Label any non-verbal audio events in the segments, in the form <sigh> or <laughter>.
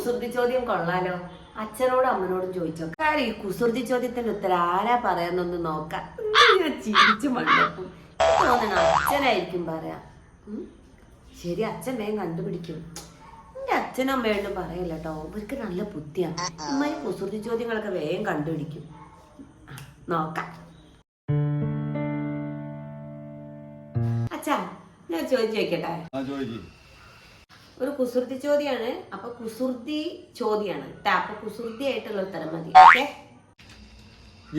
കുസൃതി ചോദ്യം കൊള്ളാലോ? അച്ഛനോടും അമ്മനോടും ചോദിച്ചോ കാര്യം ഈ കുസൃതി ചോദ്യത്തിന്റെ ഉത്തരം ആരാ പറയാന്നൊന്ന് നോക്കാം ചിരിച്ചു മണ്ടപ്പും അച്ഛനായിരിക്കും പറയാ. ശരി അച്ഛൻ വേഗം കണ്ടുപിടിക്കും. എന്റെ അച്ഛനും അമ്മയോടും പറയില്ല കേട്ടോ ഇവർക്ക് നല്ല ബുദ്ധിയാണ് അമ്മ ഈ കുസൃതി ചോദ്യങ്ങളൊക്കെ വേഗം കണ്ടുപിടിക്കും. നോക്കാം. അച്ഛാ ഞാൻ ചോദിച്ചു വെക്കട്ടെ? ഒരു കുസൃതി ചോദ്യമാണ് അപ്പൊ കുസൃതി ചോദ്യമാണ്. അപ്പൊ കുസൃതി ആയിട്ടുള്ള ഉത്തരം മതി. ഓക്കെ?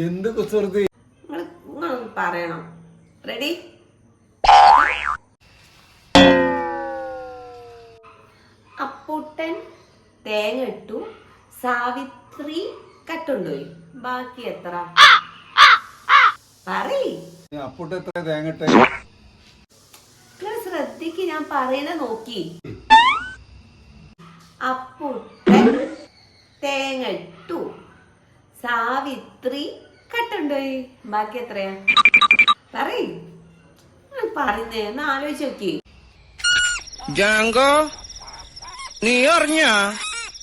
എന്ത് കുസൃതി? നിങ്ങൾ പറയണം. റെഡി അപ്പൂട്ടൻ തേങ്ങ ഇട്ടു. സാവിത്രി കട്ടുണ്ടോയി ബാക്കി എത്ര? പറ അപ്പുട്ട് എത്ര തേങ്ങട്ടെ നിങ്ങൾ ശ്രദ്ധിക്ക് ഞാൻ പറയണ നോക്കി. അപ്പുട്ടൻ തേങ്ങ ഇട്ടു. സാവിത്രി കട്ടുണ്ടോയി ബാക്കി എത്രയാ? പറയ്. പറയുന്നേ ഒന്ന് ആലോചിച്ച് നോക്കി. ജാങ്കോ നീ അറിഞ്ഞ?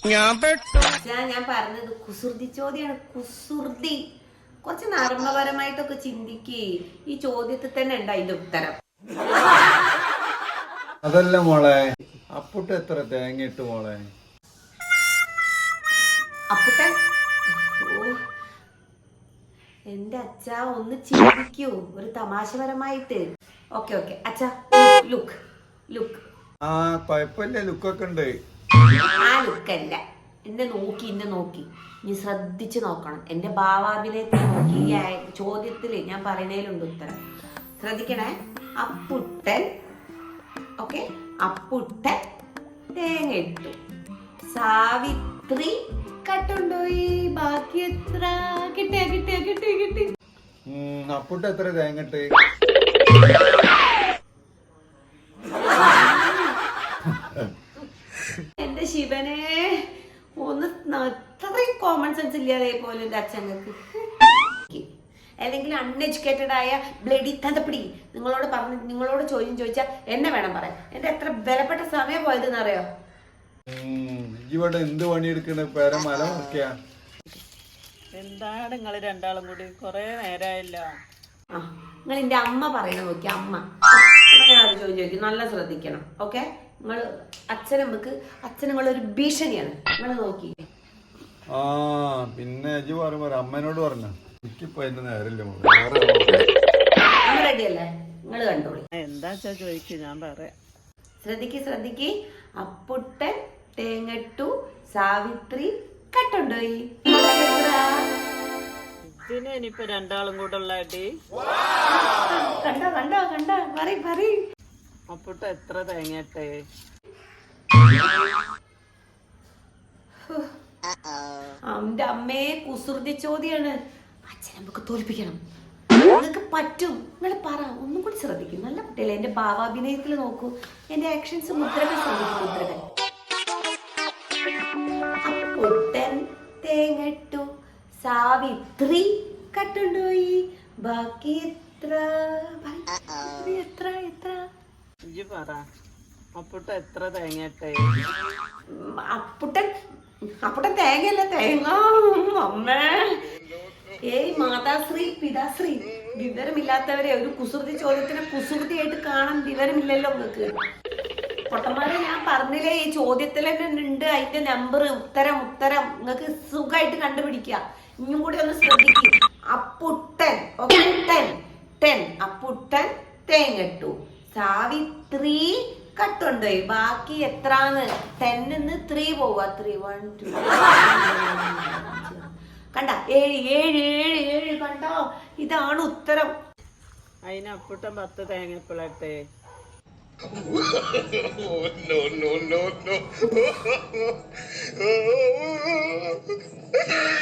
ഞാൻ പെട്ടു. ഞാൻ പറഞ്ഞത് കുസൃതി ചോദ്യാണ്. കുസൃതി. കുറച്ച് നർമ്മപരമായിട്ടൊക്കെ ചിന്തിക്കേ. ഈ ചോദ്യത്തിൽ തന്നെ ഉണ്ട് അതിന്റെ ഉത്തരം. അതല്ല മോളെ. അപ്പുട്ട് എത്ര തേങ്ങ ഇട്ട് മോളെ? എന്റെ അച്ഛ ഒന്ന് ചിന്തിക്കൂ ഒരു തമാശപരമായിട്ട്. Okay okay. അച്ഛ ലുക്ക് ലുക്ക് ആ കൊഴപ്പില്ല. ലുക്കൊക്കെ ഉണ്ട്. ആ ലുക്കല്ല എന്നെ നോക്കി എന്നെ നോക്കി. നീ ശ്രദ്ധിച്ച് നോക്കണം. എന്റെ ഭാവാഭിനയത്തെ നോക്കി ഈ ചോദ്യത്തിൽ ഞാൻ പറയുന്നതിലുണ്ട് ഉത്തരം. ശ്രദ്ധിക്കണേ. അപ്പുട്ടൻ ഓക്കെ അപ്പുട്ടൻ തേങ്ങ ഇട്ടു. സാവിത്രി കട്ടുണ്ടോയി ബാക്കി എത്ര? കിട്ടിയ കിട്ടിയ കിട്ടി കിട്ടി അപ്പുട്ട എത്ര തേങ്ങ ഇട്ട്? എന്റെ ശിവനെ ഒന്ന് അത്രയും കോമൺ സെൻസ് ഇല്ലാതെ പോലും എന്റെ അച്ഛങ്ങൾക്ക് അല്ലെങ്കിൽ അൺഎഡ്യൂക്കേറ്റഡ് ആയ ബ്ലഡി തന്തപ്പിടി നിങ്ങളോട് പറഞ്ഞ് നിങ്ങളോട് ചോദ്യം ചോദിച്ചാൽ എന്നെ വേണം പറയാൻ. എന്റെ എത്ര വിലപ്പെട്ട സമയം പോയതെന്ന് അറിയോ? ഇവിടെ എന്ത് പണിയെടുക്കണ? പേര മല എന്താണ് നിങ്ങൾ രണ്ടാളും കൂടി? കൊറേ നേരമായല്ലോ നിങ്ങൾ എന്റെ അമ്മ പറയണ നോക്കി അമ്മ. ഞാൻ ഒരു ചോദ്യം ചോദിക്കും. നല്ല ശ്രദ്ധിക്കണം ഓക്കെ നിങ്ങൾ അച്ഛനമ്മക്ക് അച്ഛൻ ഒരു ഭീഷണിയാണ്. നിങ്ങൾ നോക്കി. ആ പിന്നെ അമ്മേനോട് പറഞ്ഞ. എനിക്കിപ്പോ അതിന്റെ നേരമില്ല നിങ്ങൾ കണ്ടോളി. ഞാൻ പറയാം. ശ്രദ്ധിക്ക് ശ്രദ്ധിക്ക്. അപ്പുട്ടൻ തേങ്ങട്ടു സാവിത്രി കട്ടുണ്ടോയി? പിന്നെ ഇനിയിപ്പോ രണ്ടാളും കൂടെ ഉള്ള അടി. കണ്ടോ കണ്ടോ കണ്ടോ? പറയ് പറ അപ്പുട്ട എത്ര തേങ്ങട്ടെ അമ്മേ കുസൃതി ചോദ്യാണ്. അച്ഛൻ നമുക്ക് തോൽപ്പിക്കണം. നിങ്ങൾക്ക് പറ്റും. നിങ്ങൾ പറ. ഒന്നും കൂടി ശ്രദ്ധിക്കും. നല്ല കുട്ടികളെ എന്റെ ഭാവാഭിനയത്തിൽ നോക്കൂ. എന്റെ ആക്ഷൻസ് മുദ്രകൾ ശ്രദ്ധിക്കും മുദ്രകൾ അപ്പുട്ടൻ തേങ്ങട്ടു. സാവിത്രി കട്ടുണ്ടോയി ബാക്കി എത്ര? എത്ര? എത്ര? പറ. അപ്പുട്ട് എത്ര തേങ്ങട്ടെ? അപ്പുട്ടൻ അപ്പുട്ടൻ തേങ്ങയല്ല. തേങ്ങ. അമ്മേ. ഏയ് മാതാശ്രീ പിതാശ്രീ. വിവരമില്ലാത്തവരെ ഒരു കുസൃതി ചോദ്യത്തിന് കുസൃതിയായിട്ട് കാണാൻ വിവരമില്ലല്ലോ നിങ്ങൾക്ക്. പൊട്ടന്മാരെ ഞാൻ പറഞ്ഞില്ലേ ഈ ചോദ്യത്തിൽ തന്നെ ഉണ്ട് അതിന്റെ നമ്പർ ഉത്തരം ഉത്തരം. നിങ്ങൾക്ക് സുഖമായിട്ട് കണ്ടുപിടിക്കുക ഇനിയും കൂടി ഒന്ന് ശ്രദ്ധിക്കും. Apputtan okay ten ten. Apputtan തേങ്ങട്ടു. Savitri കട്ടുണ്ടോയി ബാക്കി എത്രാന്ന്? ടെന്നിന്ന് ത്രീ പോവാ. ത്രീ വൺ ടു കണ്ട ഏഴ് ഏഴ് ഏഴ് ഏഴ് കണ്ടോ? ഇതാണ് ഉത്തരം. അതിന് അപ്പുട്ടൻ പത്ത് തേങ്ങപ്പിളട്ടെ. <laughs> No, no. <laughs>